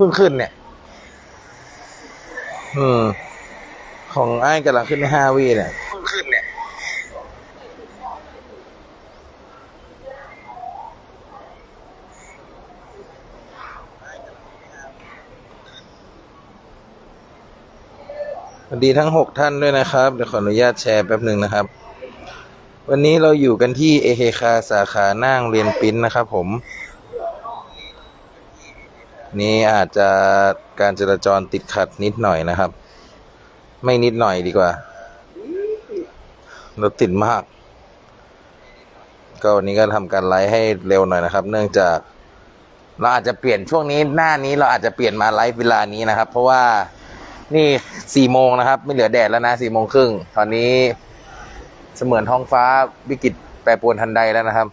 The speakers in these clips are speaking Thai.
พิ่งขึ้นเนี่ย อืม ของไอ้ายกำลังขึ้นในห้าวีเนี่ยเพิ่งขึ้นเนี่ยสวัสดีทั้งหกท่านด้วยนะครับ เดี๋ยวขออนุญาตแชร์แป๊บหนึ่งนะครับ วันนี้เราอยู่กันที่เอเคคาสาขานั่งเรียนปริ้นนะครับผม นี่อาจจะการจราจรติดขัดนิดหน่อยนะครับ ไม่นิดหน่อยดีกว่ารถติดมาก ก็วันนี้ก็ทำการไลฟ์ให้เร็วหน่อยนะครับ เนื่องจากเราอาจจะเปลี่ยนช่วงนี้หน้านี้เราอาจจะเปลี่ยนมาไลฟ์เวลานี้นะครับ เพราะว่านี่สี่โมงนะครับ ไม่เหลือแดดแล้วนะสี่โมงครึ่งตอนนี้เสมือนท้องฟ้าวิกฤตแปรปรวนทันใดแล้วนะครับ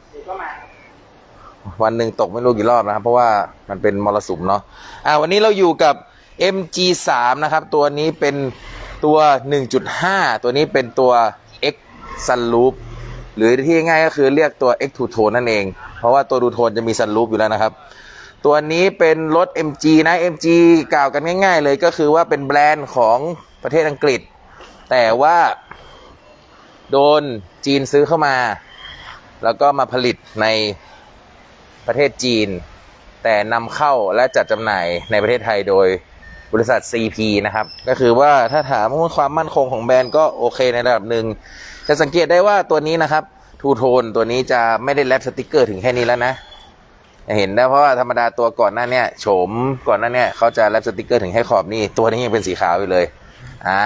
วันหนึ่งตกไม่รู้กี่รอบนะครับ เพราะว่ามันเป็นมรสุมเนาะอ่าวันนี้เราอยู่กับ MG3 นะครับ ตัวนี้เป็นตัว 1.5 ตัวนี้เป็นตัว X Sunroof หรือที่ง่ายก็คือเรียกตัว X Two Tone นั่นเอง เพราะว่าตัวดูโทนจะมี Sunroof อยู่แล้วนะครับ ตัวนี้เป็นรถ MG นะ MG กล่าวกันง่าย ๆ เลยก็คือว่าเป็นแบรนด์ของประเทศอังกฤษ แต่ว่าโดนจีนซื้อเข้ามา แล้วก็มาผลิตใน ประเทศจีน แต่นำเข้าและจัดจำหน่ายในประเทศไทยโดยบริษัท CP นะครับ ก็คือว่าถ้าถามว่าความมั่นคงของแบรนด์ก็โอเคในระดับหนึ่ง จะสังเกตได้ว่าตัวนี้นะครับทูโทนตัวนี้จะไม่ได้แรปสติกเกอร์ถึงแค่นี้แล้วนะ เห็นได้เพราะว่าธรรมดาตัวก่อนหน้าเนี่ยโฉมก่อนหน้าเนี่ยเขาจะแรปสติกเกอร์ถึงให้ขอบนี่ตัวนี้ยังเป็นสีขาวอยู่เลย อ่า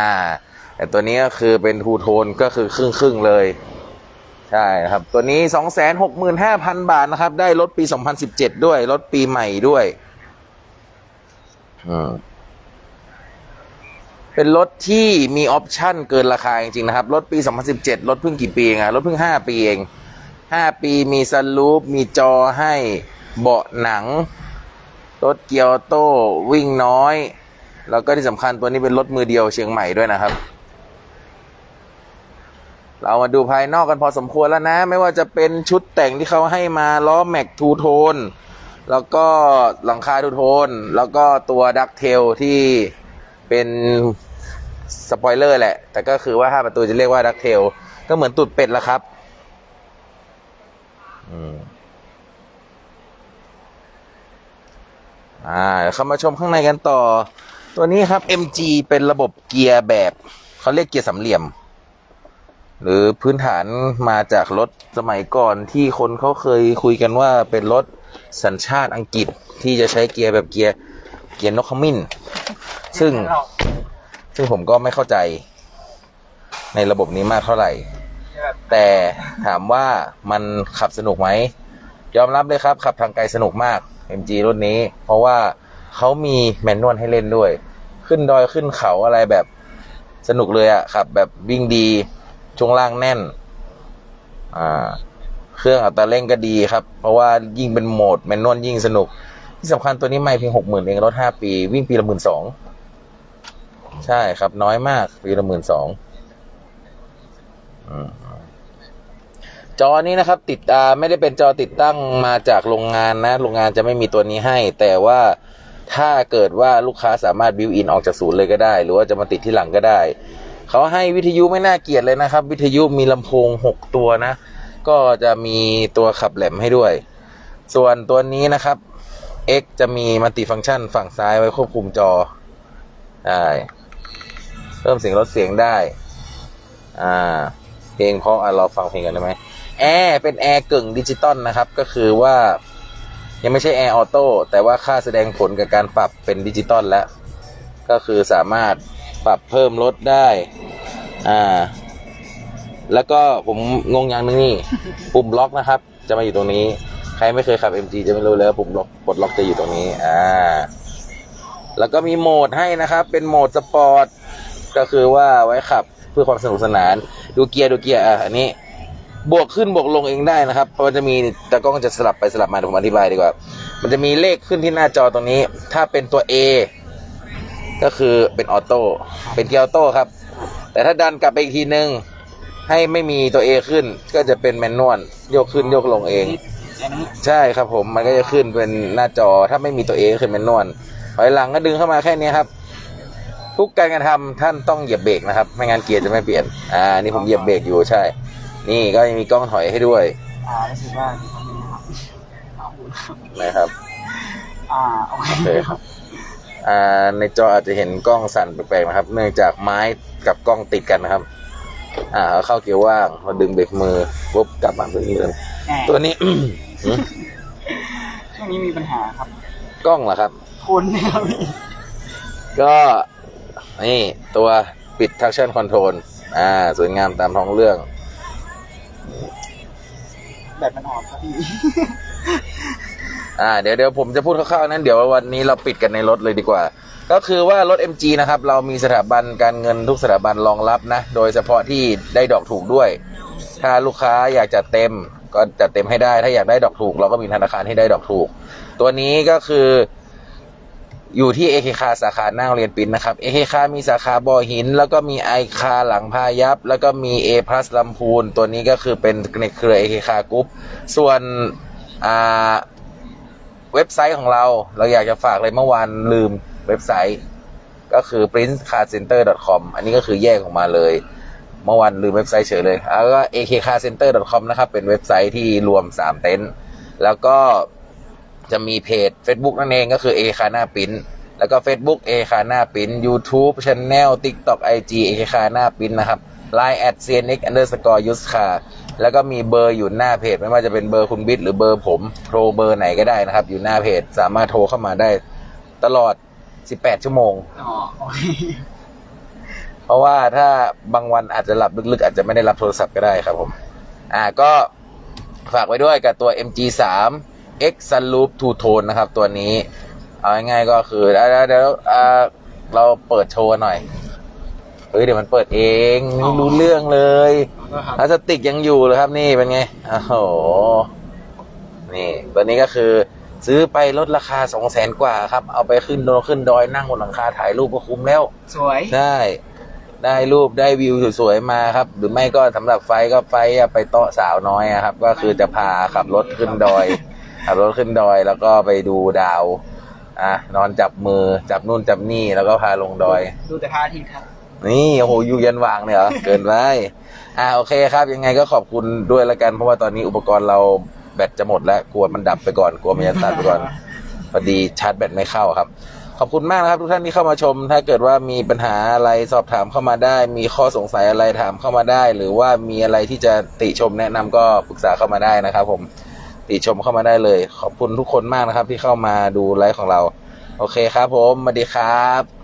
แต่ตัวนี้ก็คือเป็นทูโทนก็คือครึ่งครึ่งๆเลย ใช่นะครับ ตัวนี้ 265,000 บาทนะครับ ได้รถปี 2017 ด้วย รถปีใหม่ด้วยอืมเป็นรถที่มีออปชั่นเกินราคาจริงๆนะครับ รถปี 2017 รถเพิ่งกี่ปีเองอะรถเพิ่ง 5 ปีเอง 5 ปีมีซันรูฟมีจอให้เบาะหนัง รถเกียร์โต้วิ่งน้อย แล้วก็ที่สำคัญตัวนี้เป็นรถมือเดียวเชียงใหม่ด้วยนะครับ เรามาดูภายนอกกันพอสมควรแล้วนะ ไม่ว่าจะเป็นชุดแต่งที่เขาให้มาล้อแม็กทูโทนแล้วก็หลังคาทูโทนแล้วก็ตัวดักเทลที่เป็นสปอยเลอร์แหละ แต่ก็คือว่าถ้าประตูจะเรียกว่าดักเทลก็เหมือนตุดเป็ดละครับอ่าเดี๋ยวเข้ามาชมข้างในกันต่อ ตัวนี้ครับ MG เป็นระบบเกียร์แบบ เขาเรียกเกียร์สามเหลี่ยม หรือพื้นฐานมาจากรถสมัยก่อนที่คนเขาเคยคุยกันว่าเป็นรถสัญชาติอังกฤษที่จะใช้เกียร์แบบเกียร์เกียร์นกขมิ้น ซึ่งซึ่งผมก็ไม่เข้าใจในระบบนี้มากเท่าไหร่ แต่ถามว่ามันขับสนุกไหม ยอมรับเลยครับ ขับทางไกลสนุกมาก MG รุ่นนี้ เพราะว่าเขามีแมนนวลให้เล่นด้วย ขึ้นดอยขึ้นเขาอะไรแบบสนุกเลยอะขับแบบวิ่งดี ช่วงล่างแน่น อ่า เครื่องอัตราเร่งก็ดีครับ เพราะว่ายิ่งเป็นโหมดแมนนวลยิ่งสนุก ที่สำคัญตัวนี้ไม่เพียงหกหมื่นเองรถห้าปี วิ่งปีละหมื่นสองใช่ครับ น้อยมาก ปีละหมื่นสองจอนี้นะครับ ติดอ่าไม่ได้เป็นจอติดตั้งมาจากโรงงานนะ โรงงานจะไม่มีตัวนี้ให้ แต่ว่าถ้าเกิดว่าลูกค้าสามารถบิวอินออกจากศูนย์เลยก็ได้ หรือว่าจะมาติดที่หลังก็ได้ เขาให้วิทยุไม่น่าเกลียดเลยนะครับ วิทยุมีลำโพงหกตัวนะ ก็จะมีตัวขับแหลมให้ด้วย ส่วนตัวนี้นะครับ X จะมีมัลติฟังก์ชันฝั่งซ้ายไว้ควบคุมจอได้เพิ่มเสียงลดเสียงได้ อ่า เพลงเพราะอะเราฟังเพลงกันได้ไหมแอร์เป็นแอร์กึ่งดิจิตอลนะครับ ก็คือว่ายังไม่ใช่แอร์ออโต้แต่ว่าค่าแสดงผลกับการปรับเป็นดิจิตอลแล้ว ก็คือสามารถ ปรับเพิ่มลดได้ อ่า แล้วก็ผมงงอย่างหนึงนี่ ปุ่มล็อกนะครับ จะมาอยู่ตรงนี้ ใครไม่เคยขับ MG จะไม่รู้เลยว่าปุ่มล็อกปลดล็อกจะอยู่ตรงนี้ อ่า แล้วก็มีโหมดให้นะครับ เป็นโหมดสปอร์ต ก็คือว่าไว้ขับเพื่อความสนุกสนาน ดูเกียร์ดูเกียร์ อะ อันนี้บวกขึ้นบวกลงเองได้นะครับ เพราะมันจะมีตากล้องจะสลับไปสลับมาเดี๋ยวผมอธิบายดีกว่า มันจะมีเลขขึ้นที่หน้าจอตรงนี้ ถ้าเป็นตัว A ก็คือเป็นออโต้เป็นเกียร์ออโต้ครับ แต่ถ้าดันกลับไปอีกทีนึง ให้ไม่มีตัว A ขึ้น ก็จะเป็นแมนนวลโยกขึ้นโยกลงเอง ใช่ครับผมมันก็จะขึ้นเป็นหน้าจอถ้าไม่มีตัว A ก็คือแมนนวลถอยหลังก็ดึงเข้ามาแค่นี้ครับทุกการกระทำท่านต้องเหยียบเบรกนะครับ ไม่งั้นเกียร์จะไม่เปลี่ยน อ่า นี่ผมเหยียบเบรกอยู่ใช่ นี่ก็ยังมีกล้องถอยให้ด้วย อ่ารู้สึกว่าตอนนี้นะครับขอบคุณครับนะครับ อ่า โอเคโอเคครับอ่า ในจออาจจะเห็นกล้องสั่นแปลกๆนะครับ เนื่องจากไม้กับกล้องติดกันนะครับ อ่าเข้าเกียร์ว่างพอดึงเบรกมือปุ๊บกลับมาเป็นนี้เลยแหมตัวนี้หืมช่วงนี้มีปัญหาครับกล้องเหรอครับ คนนะครับพี่ก็นี่ตัวปิด traction control อ่าสวยงามตามท้องเรื่อง แบตมันอ่อนครับพี่ อ่าเดี๋ยวเดี๋ยวผมจะพูดคร่าวๆนั้นเดี๋ยววันนี้เราปิดกันในรถเลยดีกว่า ก็คือว่ารถ MG นะครับเรามีสถาบันการเงินทุกสถาบันรองรับนะโดยเฉพาะที่ได้ดอกถูกด้วย ถ้าลูกค้าอยากจะเต็มก็จะเต็มให้ได้ถ้าอยากได้ดอกถูก เราก็มีธนาคารที่ได้ดอกถูก ตัวนี้ก็คืออยู่ที่เอเคคาสาขาหน้าโรงเรียนปินนะครับเอเคคามีสาขาบ่อหิน แล้วก็มีไอคาหลังพายัพแล้วก็มี A plus ลำพูน ตัวนี้ก็คือเป็นในเครือเอเคคากรุ๊ปส่วนอ่า เว็บไซต์ของเราเราอยากจะฝากเลยเมื่อวานลืมเว็บไซต์ ก็คือ princecarcenter.com อันนี้ก็คือแยกออกมาเลย เมื่อวานลืมเว็บไซต์เฉยเลยแล้วก็ akcarcenter.com นะครับ เป็นเว็บไซต์ที่รวม 3 เต็นท์แล้วก็จะมีเพจ Facebook นั่นเองก็คือ a c a n a p r i n t แล้วก็ Facebook a c a n a p r i n t YouTube Channel TikTok IG a c a n a p r i n t นะครับ Line at cnx underscore u s car แล้วก็มีเบอร์อยู่หน้าเพจ ไม่ว่าจะเป็นเบอร์คุณบิ๊กหรือเบอร์ผมโทรเบอร์ไหนก็ได้นะครับ อยู่หน้าเพจสามารถโทรเข้ามาได้ตลอด 18 ชั่วโมง อ๋อโอเคเพราะว่าถ้าบางวันอาจจะหลับลึกๆ อาจจะไม่ได้รับโทรศัพท์ก็ได้ครับผม อ่าก็ฝากไว้ด้วยกับตัว MG3 X Sunroof Two Tone นะครับ ตัวนี้ เอาง่ายๆก็คือเดี๋ยวเดี๋ยวอ่าเราเปิดโชว์หน่อย เฮ้ยเดี๋ยวมันเปิดเองไม่รู้เรื่องเลย ก็ครับพลาสติกยังอยู่เลยครับนี่เป็นไงโอ้โหนี่ตัวนี้ก็คือซื้อไปลดราคาสองแสนกว่าครับ เอาไปขึ้นโดนขึ้นดอยนั่งบนหลังคาถ่ายรูปก็คุ้มแล้ว สวย ได้ ได้รูปได้วิวสวยๆมาครับ หรือไม่ก็สำหรับไฟก็ไฟอะไปโต๊ะสาวน้อยอะครับ ก็คือจะพาขับรถขึ้นดอย ขับรถขึ้นดอยแล้วก็ไปดูดาวอะนอนจับมือจับนู่นจับนี่แล้วก็พาลงดอย ดูแต่พระอาทิตย์ครับ นี่โอ้โหอยู่ยันวางเลยเหรอเกินไปอ่าโอเคครับ ยังไงก็ขอบคุณด้วยละกันเพราะว่าตอนนี้อุปกรณ์เราแบตจะหมดแล้วกลัวมันดับไปก่อนกลัวมันจะตัดไปก่อนพอดีชาร์จแบตไม่เข้าครับ ขอบคุณมากนะครับ ทุกท่านที่เข้ามาชม ถ้าเกิดว่ามีปัญหาอะไรสอบถามเข้ามาได้ มีข้อสงสัยอะไรถามเข้ามาได้ หรือว่ามีอะไรที่จะติชมแนะนำก็ปรึกษาเข้ามาได้นะครับ ผมติชมเข้ามาได้เลย ขอบคุณทุกคนมากนะครับ ที่เข้ามาดูไลฟ์ของเรา โอเคครับ ผมสวัสดีครับ